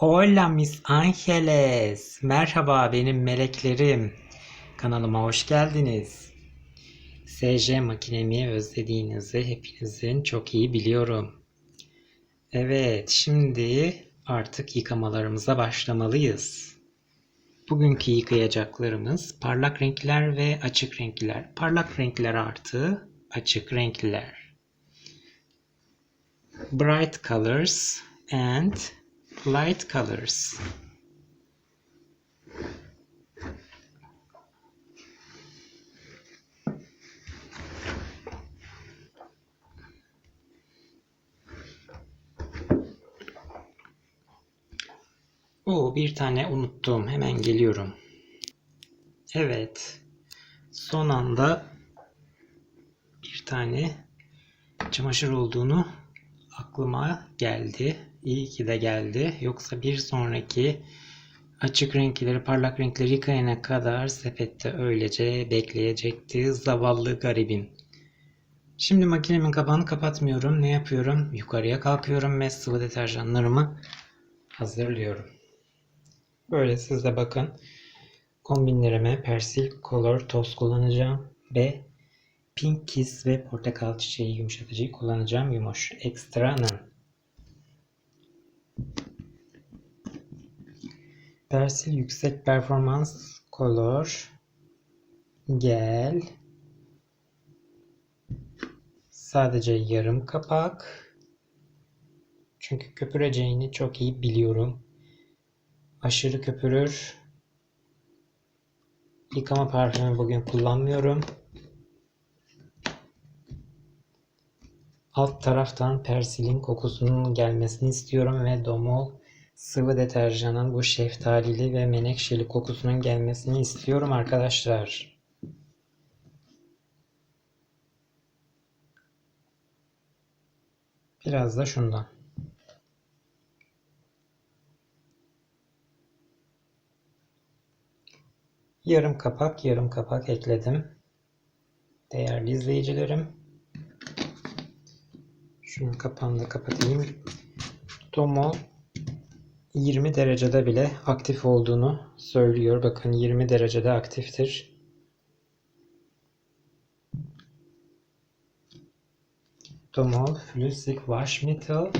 Hola mis ángeles. Merhaba benim meleklerim. Kanalıma hoş geldiniz. SJ makinemi özlediğinizi hepinizin çok iyi biliyorum. Evet, şimdi artık yıkamalarımıza başlamalıyız. Bugünkü yıkayacaklarımız parlak renkler ve açık renkler. Parlak renkler artı açık renkler. Bright colors and light colors. Oo, bir tane unuttum. Hemen geliyorum. Evet. Son anda bir tane çamaşır olduğunu aklıma geldi. İyi ki de geldi. Yoksa bir sonraki açık renkleri, parlak renkleri yıkayana kadar sepette öylece bekleyecekti zavallı garibim. Şimdi makinemin kapağını kapatmıyorum. Ne yapıyorum? Yukarıya kalkıyorum ve sıvı deterjanlarımı hazırlıyorum. Böyle siz de bakın. Kombinlerime Persil Color Toz kullanacağım ve Pink Kiss ve Portakal Çiçeği yumuşatıcıyı kullanacağım. Yumuş Extra'nın. Persil Yüksek Performans Color Gel Sadece yarım kapak. Çünkü köpüreceğini çok iyi biliyorum. Aşırı köpürür. Yıkama parfümü bugün kullanmıyorum. Alt taraftan persilin kokusunun gelmesini istiyorum ve Domol sıvı deterjanın bu şeftalili ve menekşeli kokusunun gelmesini istiyorum arkadaşlar. Biraz da şundan. Yarım kapak, yarım kapak ekledim. Değerli izleyicilerim. Şunun kapağını da kapatayım. Tomo 20 derecede bile aktif olduğunu söylüyor. Bakın 20 derecede aktiftir. Tomol Flüssig Waschmittel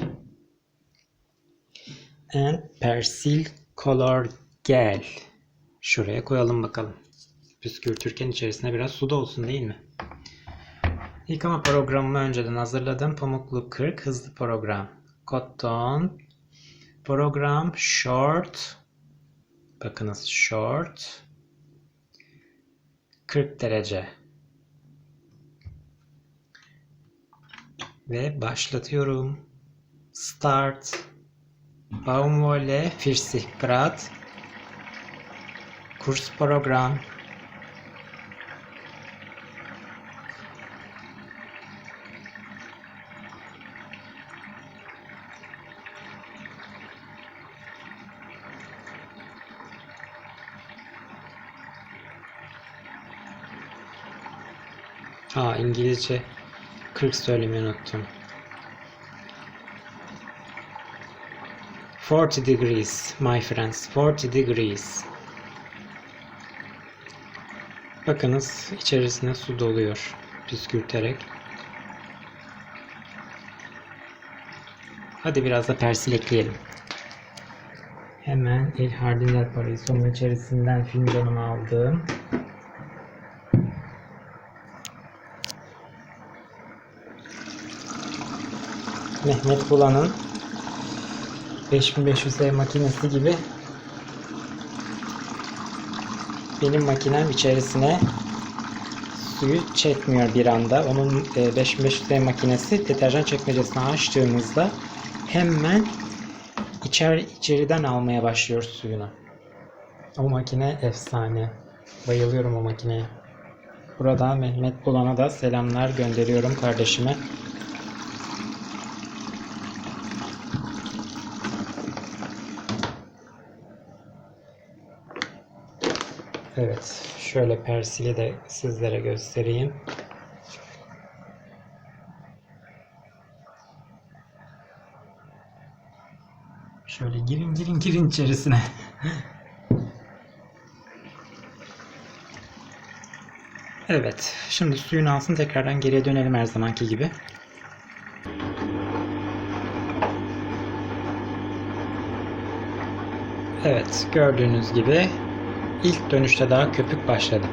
and Persil Color Gel. Şuraya koyalım bakalım. Püskürtürken içerisine biraz su da olsun değil mi? Yıkama programımı önceden hazırladım. Pamuklu 40 hızlı program. Cotton program short. Bakınız short. 40 derece. Ve başlatıyorum. Start. Baumwolle 40 Grad Kurs program Aa İngilizce 40 söylemeyi unuttum. 40 degrees my friends 40 degrees Bakınız içerisine su doluyor püskürterek. Hadi biraz da persil ekleyelim. Hemen El Hardinler Paraiso'nun içerisinden fincanımı aldım. Mehmet Bula'nın 5500 makinesi gibi benim makinem içerisine suyu çekmiyor bir anda. Onun 5500 makinesi deterjan çekmecesini açtığımızda hemen içer, içeriden almaya başlıyor suyunu. O makine efsane. Bayılıyorum o makineye. Burada Mehmet Bulan'a da selamlar gönderiyorum kardeşime. Evet, şöyle persili de sizlere göstereyim. Şöyle girin girin girin içerisine. Evet. Şimdi suyun alsın tekrardan geriye dönelim her zamanki gibi. Evet. Gördüğünüz gibi ilk dönüşte daha köpük başladı.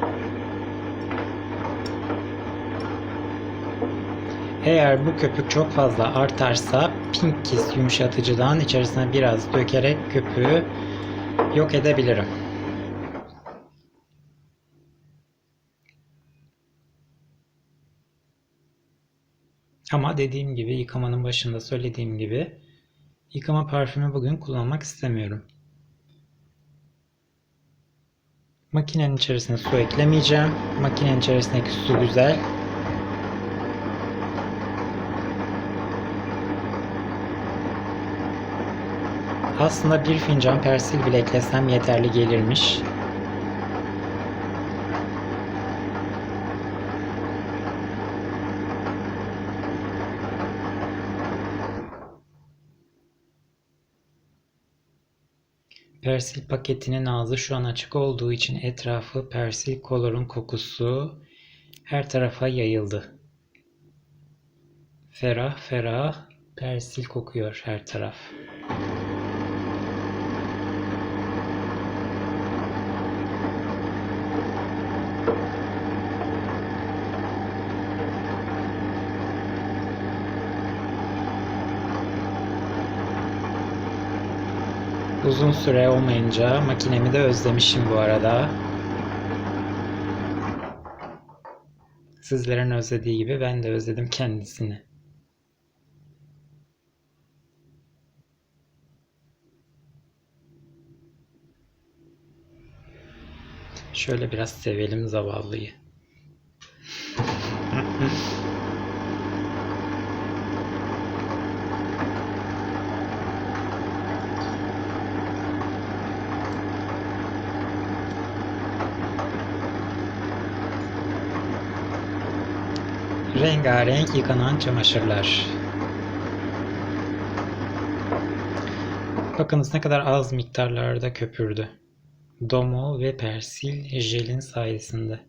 Eğer bu köpük çok fazla artarsa Pink Kiss yumuşatıcıdan içerisine biraz dökerek köpüğü yok edebilirim. Ama dediğim gibi yıkamanın başında söylediğim gibi yıkama parfümü bugün kullanmak istemiyorum. Makinenin içerisine su eklemeyeceğim. Makinenin içerisindeki su güzel. Aslında bir fincan persil bile eklesem yeterli gelirmiş. Persil paketinin ağzı şu an açık olduğu için etrafı persil kolorun kokusu her tarafa yayıldı. Ferah ferah persil kokuyor her taraf. Uzun süre olmayınca makinemi de özlemişim bu arada. Sizlerin özlediği gibi ben de özledim kendisini. Şöyle biraz sevelim zavallıyı. Rengarenk yıkanan çamaşırlar. Bakınız ne kadar az miktarlarda köpürdü. Domo ve persil jelin sayesinde.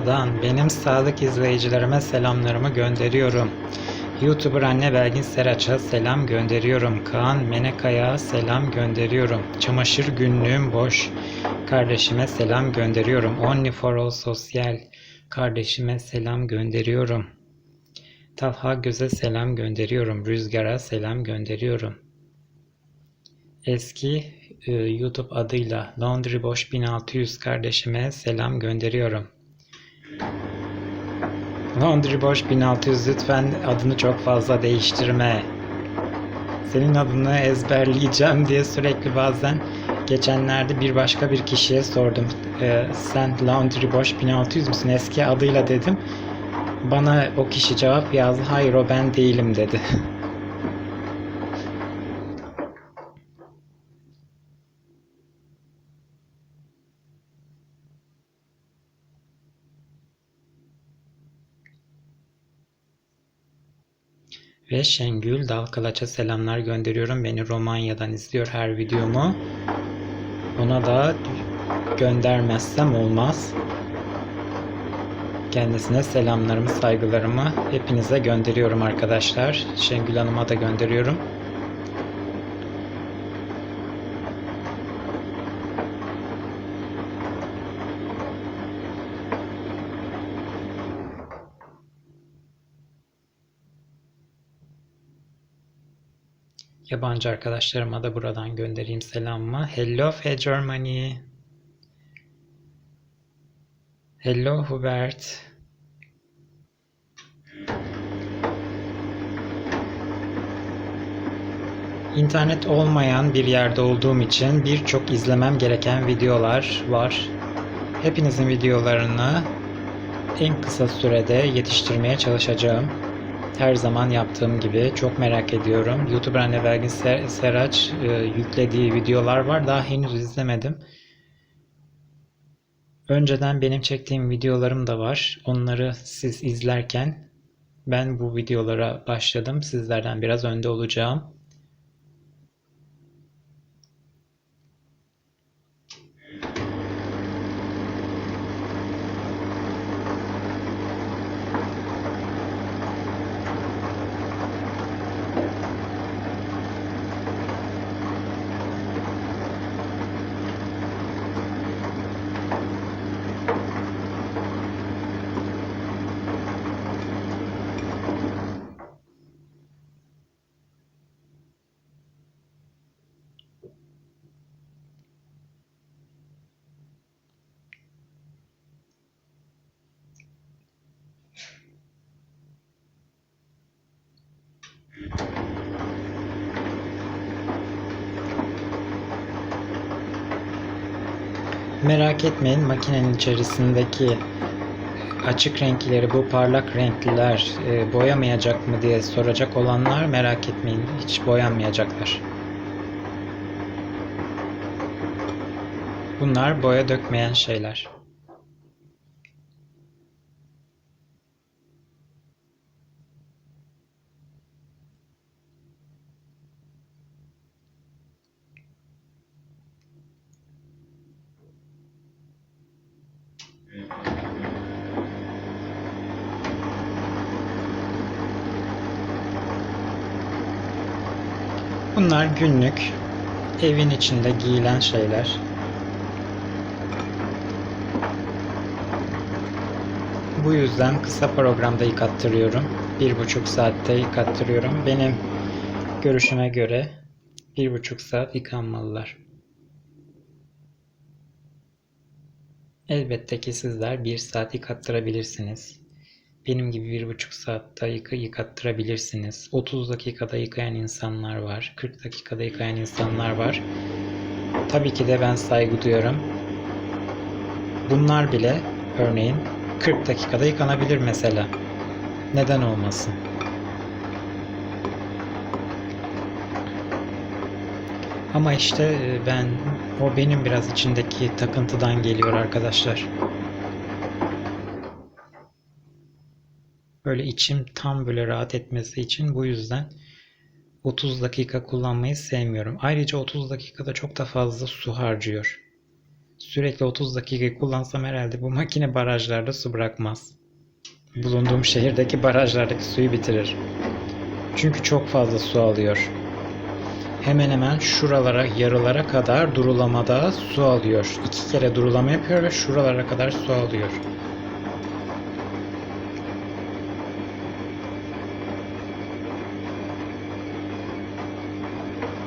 Buradan benim sağlık izleyicilerime selamlarımı gönderiyorum. YouTuber anne Belgin Seraç'a selam gönderiyorum. Kaan Menekay'a selam gönderiyorum. Çamaşır günlüğüm boş. Kardeşime selam gönderiyorum. Only for all sosyal. Kardeşime selam gönderiyorum. Talha Göz'e selam gönderiyorum. Rüzgar'a selam gönderiyorum. Eski e, YouTube adıyla Laundry Boş 1600 kardeşime selam gönderiyorum. Laundry Boş 1600 lütfen adını çok fazla değiştirme. Senin adını ezberleyeceğim diye sürekli bazen geçenlerde bir başka bir kişiye sordum. Ee, sen Laundry Boş 1600 müsün eski adıyla dedim. Bana o kişi cevap yazdı. Hayır o ben değilim dedi. Ve Şengül Dalkılıç'a selamlar gönderiyorum. Beni Romanya'dan izliyor her videomu. Ona da göndermezsem olmaz. Kendisine selamlarımı, saygılarımı hepinize gönderiyorum arkadaşlar. Şengül Hanım'a da gönderiyorum. Yabancı arkadaşlarıma da buradan göndereyim selamımı. Hello Fe Germany. Hello Hubert. İnternet olmayan bir yerde olduğum için birçok izlemem gereken videolar var. Hepinizin videolarını en kısa sürede yetiştirmeye çalışacağım. Her zaman yaptığım gibi çok merak ediyorum. YouTuber anne Belgin Ser- Seraç e, yüklediği videolar var. Daha henüz izlemedim. Önceden benim çektiğim videolarım da var. Onları siz izlerken ben bu videolara başladım. Sizlerden biraz önde olacağım. Merak etmeyin makinenin içerisindeki açık renkleri bu parlak renkliler e, boyamayacak mı diye soracak olanlar merak etmeyin hiç boyanmayacaklar. Bunlar boya dökmeyen şeyler. Bunlar günlük evin içinde giyilen şeyler. Bu yüzden kısa programda yıkattırıyorum. Bir buçuk saatte yıkattırıyorum. Benim görüşüme göre bir buçuk saat yıkanmalılar. Elbette ki sizler bir saat yıkattırabilirsiniz. Benim gibi bir buçuk saatte yıka yıkattırabilirsiniz. 30 dakikada yıkayan insanlar var. 40 dakikada yıkayan insanlar var. Tabii ki de ben saygı duyuyorum. Bunlar bile örneğin 40 dakikada yıkanabilir mesela. Neden olmasın? Ama işte e, ben o benim biraz içindeki takıntıdan geliyor arkadaşlar. Böyle içim tam böyle rahat etmesi için bu yüzden 30 dakika kullanmayı sevmiyorum. Ayrıca 30 dakikada çok da fazla su harcıyor. Sürekli 30 dakika kullansam herhalde bu makine barajlarda su bırakmaz. Bulunduğum şehirdeki barajlardaki suyu bitirir. Çünkü çok fazla su alıyor. Hemen hemen şuralara, yarılara kadar durulamada su alıyor. İki kere durulama yapıyor ve şuralara kadar su alıyor.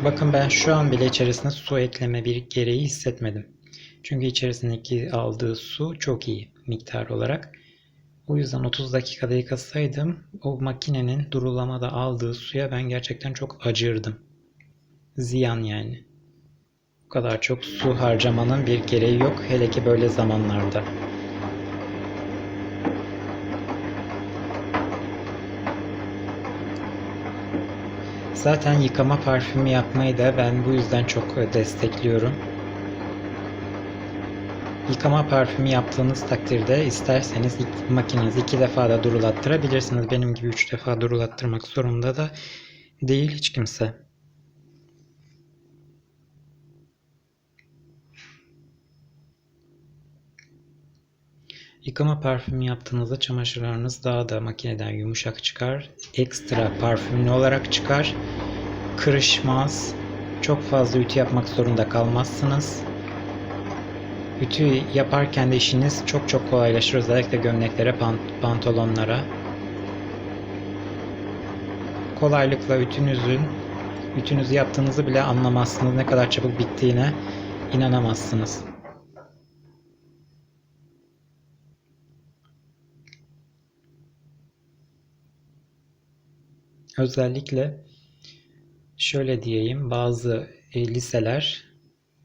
Bakın ben şu an bile içerisine su ekleme bir gereği hissetmedim. Çünkü içerisindeki aldığı su çok iyi miktar olarak. O yüzden 30 dakikada yıkasaydım o makinenin durulamada aldığı suya ben gerçekten çok acırdım. Ziyan yani. Bu kadar çok su harcamanın bir gereği yok hele ki böyle zamanlarda. Zaten yıkama parfümü yapmayı da ben bu yüzden çok destekliyorum. Yıkama parfümü yaptığınız takdirde isterseniz makinenizi iki defa da durulattırabilirsiniz. Benim gibi üç defa durulattırmak zorunda da değil hiç kimse. Yıkama parfümü yaptığınızda çamaşırlarınız daha da makineden yumuşak çıkar. Ekstra parfümlü olarak çıkar. Kırışmaz. Çok fazla ütü yapmak zorunda kalmazsınız. Ütü yaparken de işiniz çok çok kolaylaşır. Özellikle gömleklere, pantolonlara. Kolaylıkla ütünüzün ütünüzü yaptığınızı bile anlamazsınız. Ne kadar çabuk bittiğine inanamazsınız. Özellikle şöyle diyeyim bazı e, liseler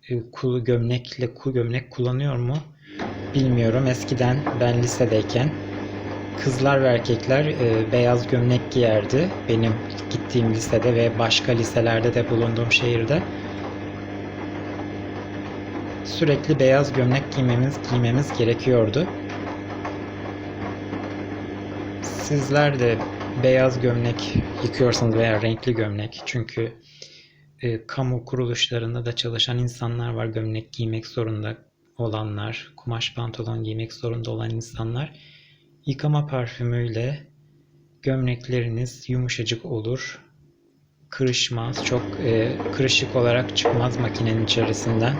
e, kulu gömlekle kul gömlek kullanıyor mu bilmiyorum. Eskiden ben lisedeyken kızlar ve erkekler e, beyaz gömlek giyerdi. Benim gittiğim lisede ve başka liselerde de bulunduğum şehirde sürekli beyaz gömlek giymemiz giymemiz gerekiyordu. Sizler de beyaz gömlek yıkıyorsanız veya renkli gömlek çünkü e, kamu kuruluşlarında da çalışan insanlar var gömlek giymek zorunda olanlar, kumaş pantolon giymek zorunda olan insanlar yıkama parfümüyle gömlekleriniz yumuşacık olur. Kırışmaz, çok e, kırışık olarak çıkmaz makinenin içerisinden.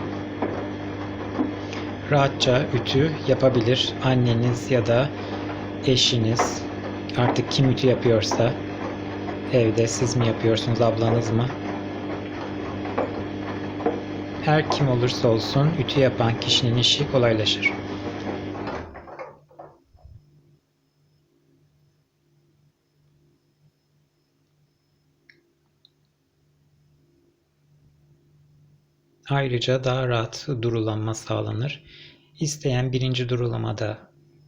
Rahatça ütü yapabilir anneniz ya da eşiniz artık kim ütü yapıyorsa evde siz mi yapıyorsunuz ablanız mı? Her kim olursa olsun ütü yapan kişinin işi kolaylaşır. Ayrıca daha rahat durulanma sağlanır. İsteyen birinci durulamada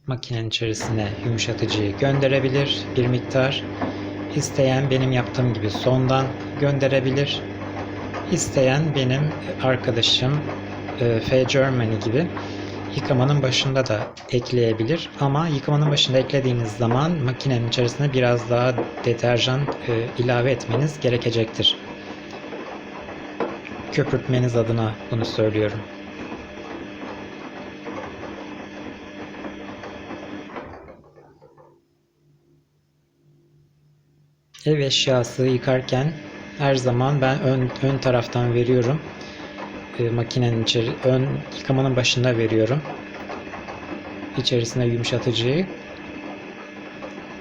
makinenin içerisine yumuşatıcıyı gönderebilir bir miktar. İsteyen benim yaptığım gibi sondan gönderebilir. İsteyen benim arkadaşım e, F Germany gibi yıkamanın başında da ekleyebilir. Ama yıkamanın başında eklediğiniz zaman makinenin içerisine biraz daha deterjan e, ilave etmeniz gerekecektir. Köpürtmeniz adına bunu söylüyorum. Ev eşyası yıkarken her zaman ben ön, ön taraftan veriyorum. E, makinenin içeri, ön yıkamanın başında veriyorum. İçerisine yumuşatıcıyı.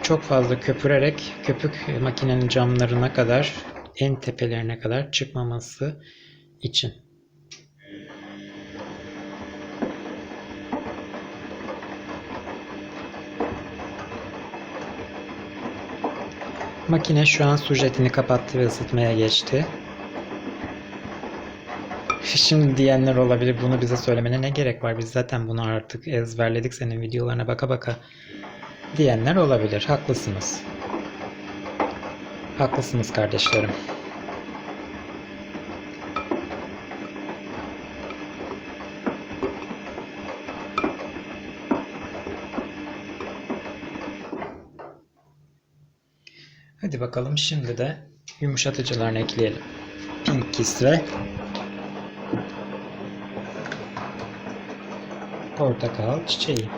Çok fazla köpürerek köpük makinenin camlarına kadar en tepelerine kadar çıkmaması için. Makine şu an su jetini kapattı ve ısıtmaya geçti. Şimdi diyenler olabilir bunu bize söylemene ne gerek var biz zaten bunu artık ezberledik senin videolarına baka baka diyenler olabilir. Haklısınız. Haklısınız kardeşlerim. Bakalım şimdi de yumuşatıcılarını ekleyelim. Pink Kiss ve portakal çiçeği.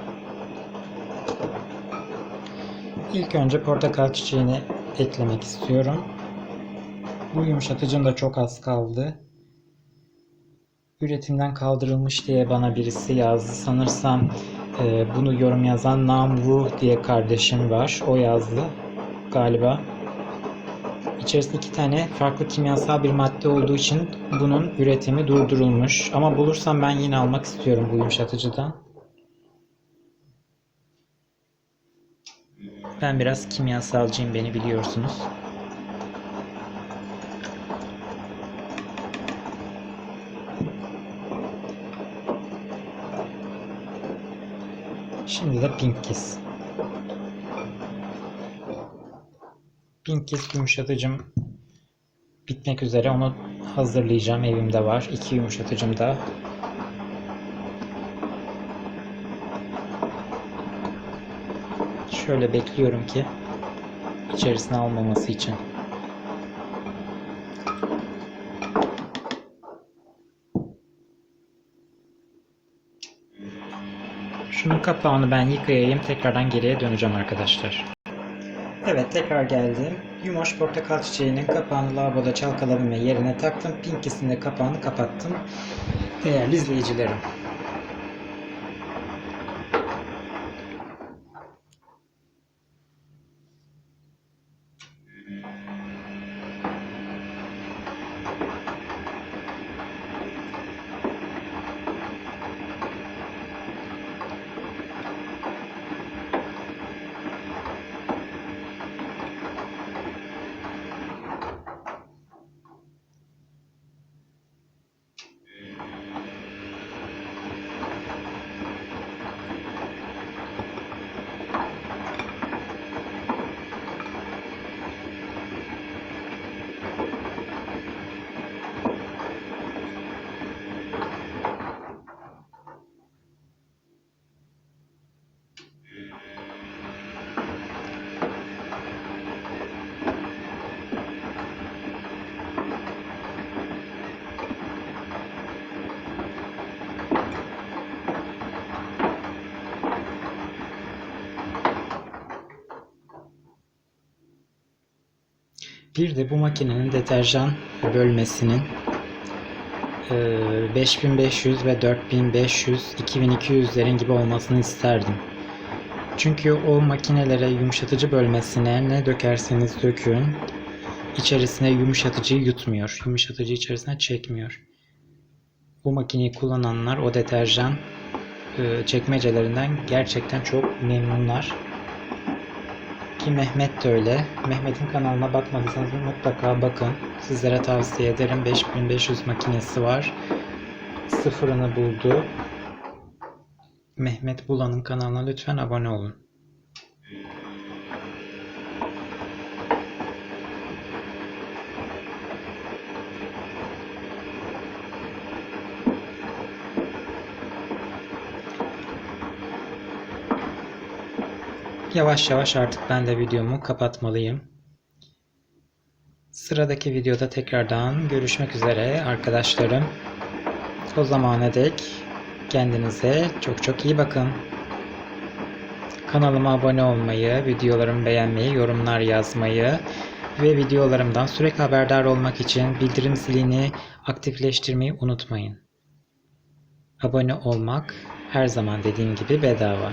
İlk önce portakal çiçeğini eklemek istiyorum. Bu yumuşatıcım da çok az kaldı. Üretimden kaldırılmış diye bana birisi yazdı. Sanırsam e, bunu yorum yazan Namru diye kardeşim var. O yazdı galiba. İçerisinde iki tane farklı kimyasal bir madde olduğu için bunun üretimi durdurulmuş. Ama bulursam ben yine almak istiyorum bu yumuşatıcıdan. Ben biraz kimyasalcıyım beni biliyorsunuz. Şimdi de Pink. Pink Kiss yumuşatıcım bitmek üzere. Onu hazırlayacağım. Evimde var. İki yumuşatıcım da. Şöyle bekliyorum ki içerisine almaması için. Şunun kapağını ben yıkayayım. Tekrardan geriye döneceğim arkadaşlar. Evet tekrar geldim. Yumoş portakal çiçeğinin kapağını lavaboda çalkaladım ve yerine taktım. Pinkis'in de kapağını kapattım. Değerli izleyicilerim. Bir de bu makinenin deterjan bölmesinin eee, 5500 ve 4500, 2200'lerin gibi olmasını isterdim. Çünkü o makinelere yumuşatıcı bölmesine ne dökerseniz dökün içerisine yumuşatıcıyı yutmuyor. Yumuşatıcı içerisine çekmiyor. Bu makineyi kullananlar o deterjan e, çekmecelerinden gerçekten çok memnunlar. Ki Mehmet de öyle. Mehmet'in kanalına bakmadıysanız mutlaka bakın. Sizlere tavsiye ederim. 5500 makinesi var. Sıfırını buldu. Mehmet Bulan'ın kanalına lütfen abone olun. Yavaş yavaş artık ben de videomu kapatmalıyım. Sıradaki videoda tekrardan görüşmek üzere arkadaşlarım. O zamana dek kendinize çok çok iyi bakın. Kanalıma abone olmayı, videolarımı beğenmeyi, yorumlar yazmayı ve videolarımdan sürekli haberdar olmak için bildirim zilini aktifleştirmeyi unutmayın. Abone olmak her zaman dediğim gibi bedava.